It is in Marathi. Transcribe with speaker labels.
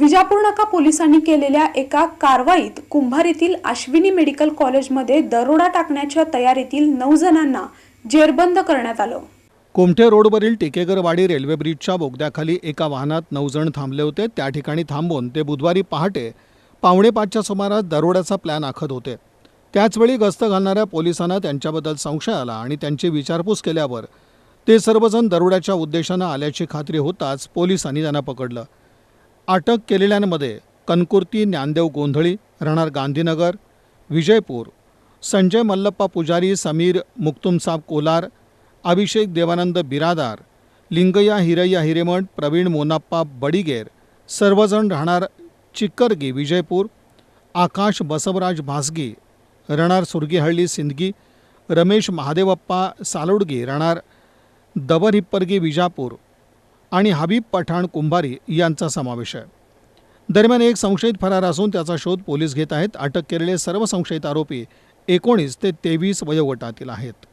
Speaker 1: विजापूर नाका पोलिसांनी केलेल्या एका कारवाईत कुंभार येथील अश्विनी मेडिकल कॉलेजमध्ये दरोडा टाकण्याच्या तयारीतील नऊ जणांना जेरबंद करण्यात आलं.
Speaker 2: कोमठे रोडवरील टिकेगरवाडी रेल्वे ब्रिजच्या बोगद्याखाली एका वाहनात नऊ जण थांबले होते. त्या ठिकाणी थांबून ते बुधवारी पहाटे पावणे पाचच्या सुमारास दरोड्याचा प्लॅन आखत होते. त्याचवेळी गस्त घालणाऱ्या पोलिसांना त्यांच्याबद्दल संशय आला आणि त्यांची विचारपूस केल्यावर ते सर्वजण दरोड्याच्या उद्देशानं आल्याची खात्री होताच पोलिसांनी त्यांना पकडलं. अटक केलेल्यांमध्ये कनकुर्ती ज्ञानदेव गोंधळी राहणार गांधीनगर विजयपूर संजय मल्लप्पा पुजारी समीर मुक्तुमसाब कोलार अभिषेक देवानंद बिरादार लिंगया हिरय्या हिरेमठ प्रवीण मोनाप्पा बडिगेर सर्वजण राहणार चिक्करगी विजयपूर आकाश बसवराज भासगी राहणार सुरगीहळ्ळी सिंदगी रमेश महादेवप्पा सालोडगी राहणार दबरहिप्परगी विजापूर आणि हबीब पठाण कुंभारी यांचा समावेश आहे. दरम्यान एक संशयित फरार असून त्याचा शोध पोलीस घेत आहेत. अटक केलेले सर्व संशयित आरोपी एकोणीस ते तेवीस वयोगटातील आहेत.